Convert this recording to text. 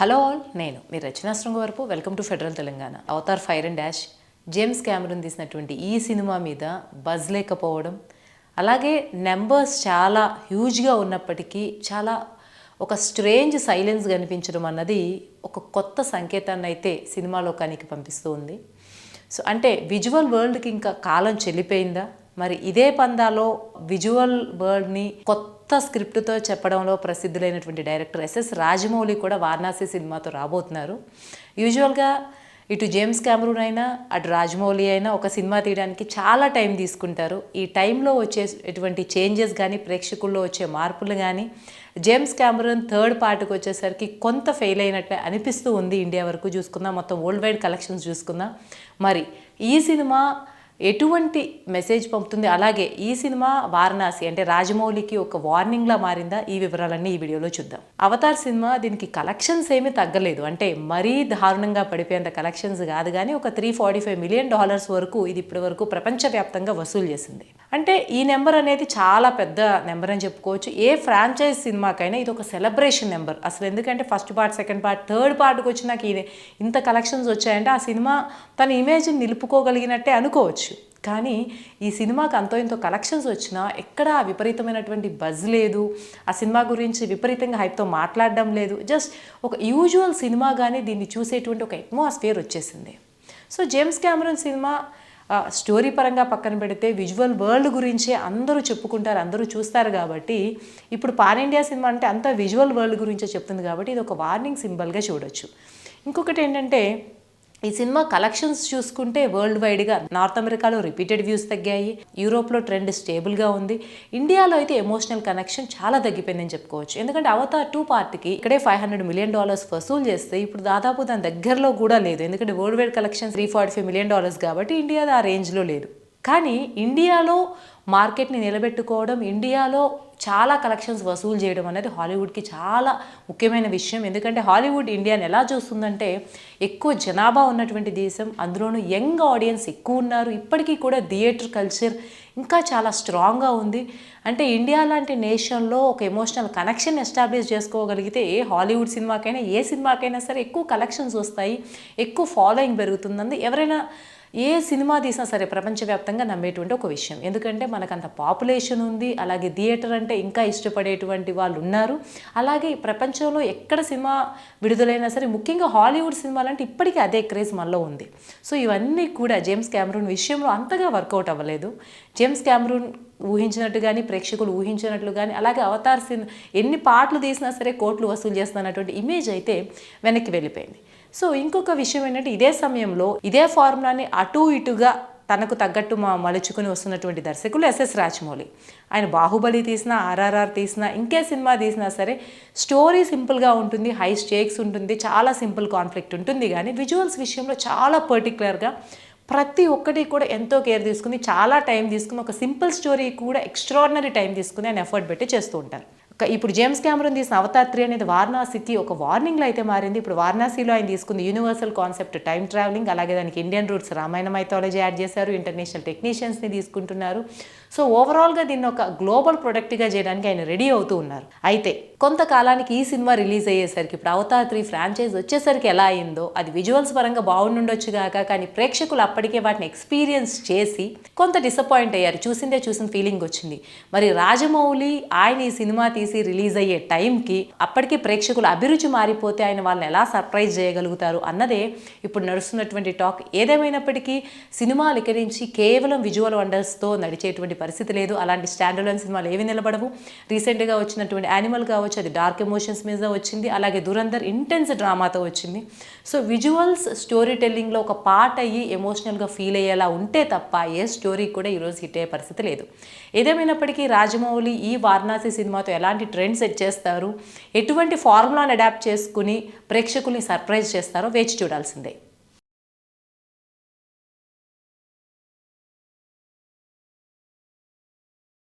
Hello all నేను మీ రచనా వరకు welcome to federal Telangana. Avatar Fire and Ash. James Cameron తీసినటువంటి ఈ సినిమా మీద బజ్ లేకపోవడం అలాగే నెంబర్స్ చాలా హ్యూజ్గా ఉన్నప్పటికీ చాలా ఒక స్ట్రేంజ్ సైలెన్స్ కనిపించడం అన్నది ఒక కొత్త సంకేతాన్ని అయితే సినిమా లోకానికి పంపిస్తూ ఉంది. సో అంటే విజువల్ వరల్డ్కి ఇంకా కాలం చెల్లిపోయిందా? మరి ఇదే పందాలో విజువల్ వరల్డ్ని కొత్త స్క్రిప్ట్తో చెప్పడంలో ప్రసిద్ధులైనటువంటి డైరెక్టర్ ఎస్ఎస్ రాజమౌళి కూడా వారణాసి సినిమాతో రాబోతున్నారు. యూజువల్గా ఇటు జేమ్స్ క్యామరూన్ అయినా అటు రాజమౌళి అయినా ఒక సినిమా తీయడానికి చాలా టైం తీసుకుంటారు. ఈ టైంలో వచ్చే ఎటువంటి చేంజెస్ కానీ ప్రేక్షకుల్లో వచ్చే మార్పులు కానీ జేమ్స్ క్యామరూన్ థర్డ్ పార్ట్కి వచ్చేసరికి కొంత ఫెయిల్ అయినట్లే అనిపిస్తూ ఉంది ఇండియా వరకు చూసుకుందాం. మొత్తం వరల్డ్ వైడ్ కలెక్షన్స్ చూసుకుందాం. మరి ఈ సినిమా ఎటువంటి మెసేజ్ పంపుతుంది? అలాగే ఈ సినిమా వారణాసి అంటే రాజమౌళికి ఒక వార్నింగ్లా మారిందా? ఈ వివరాలన్నీ ఈ వీడియోలో చూద్దాం. అవతార్ సినిమా దీనికి కలెక్షన్స్ ఏమీ తగ్గలేదు. అంటే మరీ దారుణంగా పడిపోయేంత కలెక్షన్స్ కాదు కానీ ఒక three forty five million dollars వరకు ఇది ఇప్పటి వరకు ప్రపంచవ్యాప్తంగా వసూలు చేసింది. అంటే ఈ నెంబర్ అనేది చాలా పెద్ద నెంబర్ అని చెప్పుకోవచ్చు. ఏ ఫ్రాంచైజ్ సినిమాకైనా ఇది ఒక సెలబ్రేషన్ నెంబర్. అసలు ఎందుకంటే first part second part third పార్ట్కి వచ్చినాక ఇది ఇంత కలెక్షన్స్ వచ్చాయంటే ఆ సినిమా తన ఇమేజ్ని నిలుపుకోగలిగినట్టే అనుకోవచ్చు. కానీ ఈ సినిమాకి అంతో ఇంతో కలెక్షన్స్ వచ్చినా ఎక్కడా విపరీతమైనటువంటి బజ్ లేదు. ఆ సినిమా గురించి విపరీతంగా హైప్తో మాట్లాడడం లేదు. జస్ట్ ఒక యూజువల్ సినిమా కానీ దీన్ని చూసేటువంటి ఒక అట్మాస్ఫియర్ వచ్చేసింది. So James Cameron cinema story పరంగా పక్కన పెడితే విజువల్ వరల్డ్ గురించే అందరూ చెప్పుకుంటారు అందరూ చూస్తారు కాబట్టి ఇప్పుడు పాన్ ఇండియా సినిమా అంటే అంతా విజువల్ వరల్డ్ గురించే చెప్తుంది కాబట్టి ఇది ఒక వార్నింగ్ సింబల్గా చూడొచ్చు. ఇంకొకటి ఏంటంటే ఈ సినిమా కలెక్షన్స్ చూసుకుంటే వరల్డ్ వైడ్గా నార్త్ అమెరికాలో రిపీటెడ్ వ్యూస్ తగ్గాయి. యూరోప్లో ట్రెండ్ స్టేబుల్గా ఉంది. ఇండియాలో అయితే ఎమోషనల్ కనెక్షన్ చాలా తగ్గిపోయిందని చెప్పుకోవచ్చు. ఎందుకంటే అవతార్ టూ పార్టీకి ఇక్కడే ఫైవ్ హండ్రెడ్ మిలియన్ డాలర్స్ వసూలు చేస్తే ఇప్పుడు దాదాపు దాని దగ్గరలో కూడా లేదు. ఎందుకంటే world wide collection three forty five million dollars కాబట్టి ఇండియాది ఆ రేంజ్లో లేదు. కానీ ఇండియాలో మార్కెట్ని నిలబెట్టుకోవడం ఇండియాలో చాలా కలెక్షన్స్ వసూలు చేయడం అనేది హాలీవుడ్కి చాలా ముఖ్యమైన విషయం. ఎందుకంటే హాలీవుడ్ ఇండియాని ఎలా చూస్తుందంటే ఎక్కువ జనాభా ఉన్నటువంటి దేశం అందులోనూ యంగ్ ఆడియన్స్ ఎక్కువ ఉన్నారు. ఇప్పటికీ కూడా థియేటర్ కల్చర్ ఇంకా చాలా స్ట్రాంగ్గా ఉంది. అంటే ఇండియా లాంటి నేషన్లో ఒక ఎమోషనల్ కనెక్షన్ ఎస్టాబ్లిష్ చేసుకోగలిగితే ఏ హాలీవుడ్ సినిమాకైనా ఏ సినిమాకైనా సరే ఎక్కువ కలెక్షన్స్ వస్తాయి ఎక్కువ ఫాలోయింగ్ పెరుగుతుందని ఎవరైనా ఏ సినిమా తీసినా సరే ప్రపంచవ్యాప్తంగా నమ్మేటువంటి ఒక విషయం. ఎందుకంటే మనకు అంత పాపులేషన్ ఉంది అలాగే థియేటర్ అంటే ఇంకా ఇష్టపడేటువంటి వాళ్ళు ఉన్నారు. అలాగే ప్రపంచంలో ఎక్కడ సినిమా విడుదలైనా సరే ముఖ్యంగా హాలీవుడ్ సినిమాలు అంటే ఇప్పటికీ అదే క్రేజ్ మనలో ఉంది. సో ఇవన్నీ కూడా జేమ్స్ క్యామరూన్ విషయంలో అంతగా వర్కౌట్ అవ్వలేదు. జేమ్స్ క్యామరూన్ ఊహించినట్టు కానీ ప్రేక్షకులు ఊహించినట్లు కానీ అలాగే అవతార్ సిన్ ఎన్ని పాటలు తీసినా సరే కోట్లు వసూలు చేస్తున్నటువంటి ఇమేజ్ అయితే వెనక్కి వెళ్ళిపోయింది. సో ఇంకొక విషయం ఏంటంటే ఇదే సమయంలో ఇదే ఫార్ములాని అటు ఇటుగా తనకు తగ్గట్టు మా మలుచుకుని వస్తున్నటువంటి దర్శకులు ఎస్ఎస్ రాజమౌళి. ఆయన బాహుబలి తీసినా ఆర్ఆర్ఆర్ తీసినా ఇంకే సినిమా తీసినా సరే స్టోరీ సింపుల్గా ఉంటుంది హై స్టేక్స్ ఉంటుంది చాలా సింపుల్ కాన్ఫ్లిక్ట్ ఉంటుంది. కానీ విజువల్స్ విషయంలో చాలా పర్టికులర్గా ప్రతి ఒక్కటి కూడా ఎంతో కేర్ తీసుకుని చాలా టైం తీసుకుని ఒక సింపుల్ స్టోరీ కూడా ఎక్స్ట్రాడినరీ టైం తీసుకుని ఆయన ఎఫర్ట్ పెట్టి చేస్తూ ఉంటారు. ఇప్పుడు జేమ్స్ క్యామరన్ తీసిన అవతార్ త్రీ అనేది వారణాసికి ఒక వార్నింగ్లో అయితే మారింది. ఇప్పుడు వారణాసిలో ఆయన తీసుకుంది యూనివర్సల్ కాన్సెప్ట్ టైం ట్రావెలింగ్ అలాగే దానికి Indian roots Ramayana mythology add చేశారు ఇంటర్నేషనల్ టెక్నీషియన్స్ని తీసుకుంటున్నారు. సో ఓవరాల్గా దీన్ని ఒక గ్లోబల్ ప్రొడక్ట్గా చేయడానికి ఆయన రెడీ అవుతూ ఉన్నారు. అయితే కొంతకాలానికి ఈ సినిమా రిలీజ్ అయ్యేసరికి ఇప్పుడు అవతార్ త్రీ ఫ్రాంచైజ్ వచ్చేసరికి ఎలా అయిందో అది విజువల్స్ పరంగా బాగుండుండొచ్చు కాక కానీ ప్రేక్షకులు అప్పటికే వాటిని ఎక్స్పీరియన్స్ చేసి కొంత డిసప్పాయింట్ అయ్యారు. చూసిందే చూసిన ఫీలింగ్ వచ్చింది. మరి రాజమౌళి ఆయన ఈ సినిమా తీసి రిలీజ్ అయ్యే టైంకి అప్పటికే ప్రేక్షకుల అభిరుచి మారిపోతే ఆయన వాళ్ళని ఎలా సర్ప్రైజ్ చేయగలుగుతారు అన్నదే ఇప్పుడు నడుస్తున్నటువంటి టాక్. ఏదేమైనప్పటికీ సినిమాలు ఇక్కడి నుంచి కేవలం విజువల్ వండర్స్తో నడిచేటువంటి పరిస్థితి లేదు. అలాంటి స్టాండర్డ్ సినిమాలు ఏవి నిలబడవు. రీసెంట్గా వచ్చినటువంటి యానిమల్ కావచ్చు అది డార్క్ ఎమోషన్స్ మీద వచ్చింది. అలాగే దురందర్ ఇంటెన్స్ డ్రామాతో వచ్చింది. సో విజువల్స్ స్టోరీ టెల్లింగ్లో ఒక పార్ట్ అయ్యి ఎమోషనల్గా ఫీల్ అయ్యేలా ఉంటే తప్ప ఏ స్టోరీ కూడా ఈరోజు హిట్ అయ్యే పరిస్థితి లేదు. ఏదేమైనప్పటికీ రాజమౌళి ఈ వారణాసి సినిమాతో ఎలాంటి ఎలాంటి ట్రెండ్ సెట్ చేస్తారు? ఎటువంటి ఫార్ములాను అడాప్ట్ చేసుకుని ప్రేక్షకుల్ని సర్ప్రైజ్ చేస్తారో వేచి చూడాల్సిందే.